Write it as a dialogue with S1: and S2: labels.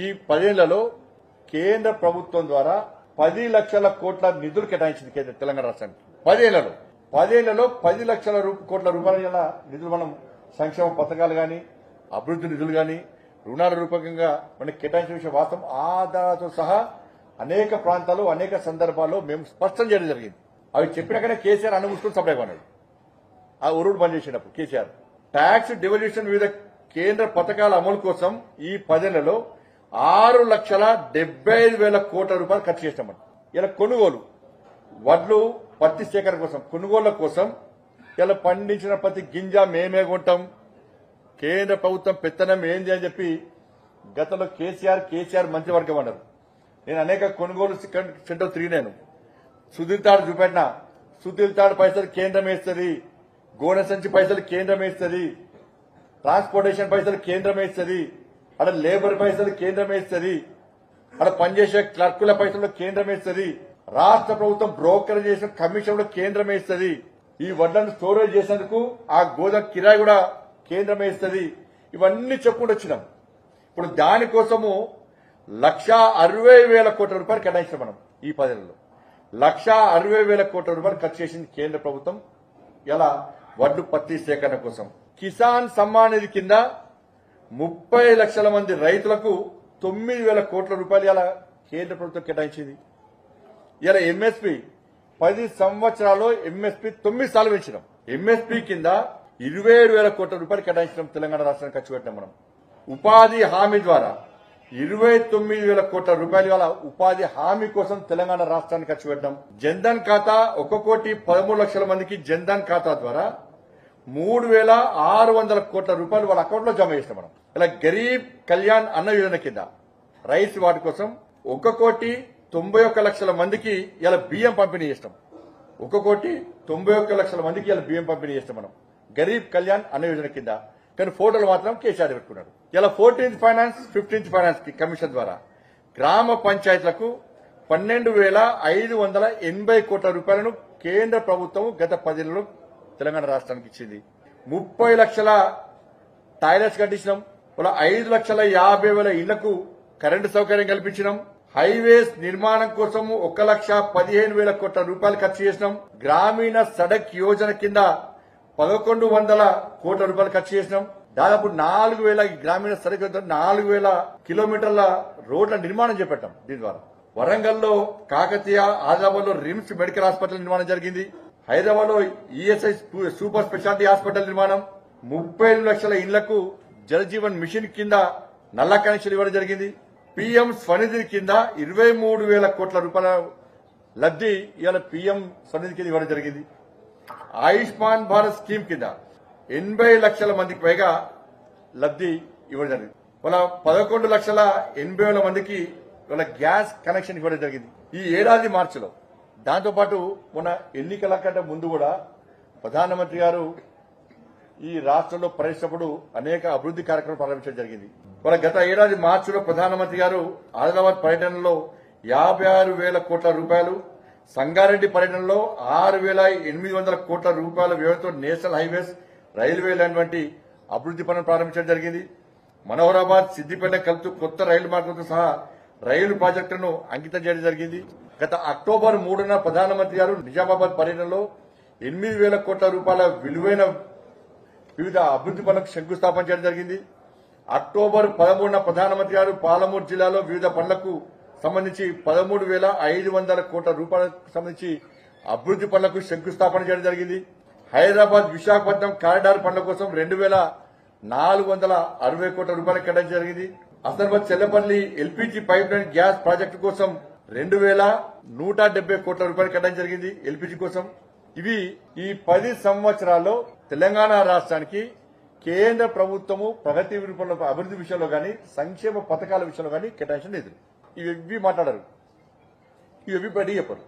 S1: ఈ పదేళ్ళలో కేంద్ర ప్రభుత్వం ద్వారా పది లక్షల కోట్ల నిధులు కేటాయించింది కేంద్ర తెలంగాణ రాష్ట్రానికి. పదేళ్ళలో. పదేళ్ళలో పది లక్షల కోట్ల రూపాయల నిధులు మనం సంక్షేమ పథకాలు గాని అభివృద్ధి నిధులు గాని రుణాల రూపకంగా మనకి కేటాయించిన విషయం వాస్తవం. ఆధారాలతో సహా అనేక ప్రాంతాలు అనేక సందర్భాల్లో మేము స్పష్టం చేయడం జరిగింది. అవి చెప్పినాకనే కేసీఆర్ అనుమూసుకుని సప్లై కొన్నాడు ఆ ఉరుడు బంద్ చేసినప్పుడు కేసీఆర్. ట్యాక్స్ డివల్యూషన్ వివిధ కేంద్ర పథకాల అమలు కోసం ఈ పదేళ్ళలో ఆరు లక్షల డెబ్బై ఐదు వేల కోట్ల రూపాయలు ఖర్చు చేసినామని ఇలా కొనుగోలు. వడ్లు పత్తి సేకరణ కోసం కొనుగోళ్ళ కోసం ఇలా పండించిన ప్రతి గింజ మేమే కొంటాం. కేంద్ర ప్రభుత్వం పెత్తనం ఏంది అని చెప్పి గతంలో కేసీఆర్ కేసీఆర్ మంత్రివర్గం అన్నారు. నేను అనేక కొనుగోలు సెంటర్ తిరిగినాను. సుధీర్ తాడు చూపెట్టిన సుధీర్ తాడు పైసలు కేంద్రం వేస్తుంది గోనె సంచి పైసలు కేంద్రం వేస్తుంది ట్రాన్స్పోర్టేషన్ పైసలు కేంద్రం వేస్తుంది అక్కడ లేబర్ పైసలు కేంద్రం వేస్తుంది. అక్కడ పనిచేసే క్లర్కుల పైసలు కేంద్రం వేస్తుంది. రాష్ట్ర ప్రభుత్వం బ్రోకర్ చేసిన కమిషన్లో కేంద్రం వేస్తుంది. ఈ వడ్లను స్టోరేజ్ చేసేందుకు ఆ గోదాం కిరాయి కూడా కేంద్రం వేస్తుంది. ఇవన్నీ చెప్పుకుంటూ వచ్చినాం. ఇప్పుడు దానికోసము లక్ష అరవై వేల కోట్ల రూపాయలు కేటాయించాం మనం ఈ పదేళ్ళలో. లక్ష అరవై వేల కోట్ల రూపాయలు ఖర్చు చేసింది కేంద్ర ప్రభుత్వం. ఎలా? వడ్డు పత్తి సేకరణ కోసం. కిసాన్ సమ్మాన్ నిధి కింద ముప్పై లక్షల మంది రైతులకు తొమ్మిది వేల కోట్ల రూపాయలు ఇలా కేంద్ర ప్రభుత్వం కేటాయించింది. ఇలా ఎంఎస్పి పది సంవత్సరాల్లో ఎంఎస్పి తొమ్మిది సార్లు పెంచినాం. ఎంఎస్పి కింద ఇరవై ఏడు వేల కోట్ల రూపాయలు కేటాయించడం తెలంగాణ రాష్ట్రానికి ఖర్చు పెట్టినాం మనం. ఉపాధి హామీ ద్వారా ఇరవై తొమ్మిది వేల కోట్ల రూపాయలు గల ఉపాధి హామీ కోసం తెలంగాణ రాష్ట్రానికి ఖర్చు పెట్టడం జన్ధన్ ఖాతా ఒక కోటి పదమూడు లక్షల మందికి జన్ధన్ ఖాతా ద్వారా మూడు వేల ఆరు వందల కోట్ల రూపాయలు వాళ్ళ అకౌంట్లో జమ చేస్తాం మనం. ఇలా గరీబ్ కళ్యాణ్ అన్న యోజన కింద రైస్ వాటి కోసం ఒక కోటి తొంభై ఒక్క లక్షల మందికి ఇలా బియ్యం పంపిణీ చేస్తాం. ఒక కోటి తొంభై ఒక్క లక్షల మందికి ఇలా బియ్యం పంపిణీ చేస్తాం మనం. గరీబ్ కళ్యాణ్ అన్న యోజన కింద. కానీ ఫోటోలు మాత్రం కేసీఆర్ పెట్టుకున్నాడు. ఇలా fourteenth finance fifteenth finance commission ద్వారా గ్రామ పంచాయతీలకు పన్నెండు వేల ఐదు వందల ఎనభై కోట్ల రూపాయలను కేంద్ర ప్రభుత్వం గత పదేళ్ళలో తెలంగాణ రాష్ట్రానికి ఇచ్చింది. ముప్పై లక్షల టాయిలెట్స్ కట్టించినాం. ఇలా ఐదు లక్షల యాభై వేల ఇళ్ళకు కరెంటు సౌకర్యం కల్పించినాం. హైవేస్ నిర్మాణం కోసం ఒక లక్ష పదిహేను వేల కోట్ల రూపాయలు ఖర్చు చేసినాం. గ్రామీణ సడక్ యోజన కింద పదకొండు వందల కోట్ల రూపాయలు ఖర్చు చేసినాం. దాదాపు నాలుగు వేల గ్రామీణ సడక్ నాలుగు వేల కిలోమీటర్ల రోడ్ల నిర్మాణం చేపట్టాం దీని ద్వారా. వరంగల్లో కాకతీయ ఆదిలాబాద్లో రిమ్స్ మెడికల్ హాస్పిటల్ నిర్మాణం జరిగింది. హైదరాబాద్లో ఈఎస్ఐ సూపర్ స్పెషాలిటీ హాస్పిటల్ నిర్మాణం. ముప్పై లక్షల ఇళ్ళకు జలజీవన్ మిషన్ కింద నల్ల కనెక్షన్ ఇవ్వడం జరిగింది. పీఎం స్వనిధి కింద ఇరవై మూడు వేల కోట్ల రూపాయల లబ్ధి ఇవాళ పీఎం స్వనిధి కింద ఇవ్వడం జరిగింది. ఆయుష్మాన్ భారత్ స్కీమ్ కింద ఎనభై లక్షల మందికి పైగా లబ్ధి ఇవ్వడం జరిగింది. వాళ్ళ పదకొండు లక్షల ఎనభై వేల మందికి వాళ్ళ గ్యాస్ కనెక్షన్ ఇవ్వడం జరిగింది. ఈ ఏడాది మార్చిలో దాంతోపాటు మన ఎన్నికల కంటే ముందు కూడా ప్రధానమంత్రి గారు ఈ రాష్ట్రంలో పర్యటించినప్పుడు అనేక అభివృద్ధి కార్యక్రమాలు ప్రారంభించడం జరిగింది. మన గత ఏడాది మార్చిలో ప్రధానమంత్రి గారు ఆదిలాబాద్ పర్యటనలో యాభై ఆరు వేల కోట్ల రూపాయలు సంగారెడ్డి పర్యటనలో ఆరు వేల ఎనిమిది వందల కోట్ల రూపాయల వ్యయంతో నేషనల్ హైవేస్ రైల్వే లాంటి వంటి అభివృద్ధి పనులు ప్రారంభించడం జరిగింది. మనోహరాబాద్ సిద్దిపేట కలుపుతూ కొత్త రైలు మార్గంతో సహా రైలు ప్రాజెక్టును అంకితం చేయడం జరిగింది. గత అక్టోబర్ మూడున ప్రధానమంత్రి గారు నిజామాబాద్ పర్యటనలో ఎనిమిది వేల కోట్ల రూపాయల విలువైన వివిధ అభివృద్ధి పనులకు శంకుస్థాపన చేయడం జరిగింది. అక్టోబర్ పదమూడున ప్రధానమంత్రి గారు పాలమూరు జిల్లాలో వివిధ పనులకు సంబంధించి పదమూడు వేల ఐదు వందల కోట్ల రూపాయలకు సంబంధించి అభివృద్ధి పనులకు శంకుస్థాపన చేయడం జరిగింది. హైదరాబాద్ విశాఖపట్నం కారిడార్ పనుల కోసం రెండు వేల నాలుగు వందల అరవై కోట్ల రూపాయలు కేటాయించడం జరిగింది. Asalabad Chellapalli LPG pipeline gas project కోసం రెండు వేల నూట డెబ్బై కోట్ల రూపాయలు కేటాయించడం జరిగింది ఎల్పీజీ కోసం. ఇవి ఈ పది సంవత్సరాల్లో తెలంగాణ రాష్ట్రానికి కేంద్ర ప్రభుత్వము ప్రగతి రూపంలో అభివృద్ధి విషయంలో కానీ సంక్షేమ పథకాల విషయంలో కానీ కేటాయించిన నిధులు ఇవి మాట్లాడరు. ఇవి బయట చెప్పరు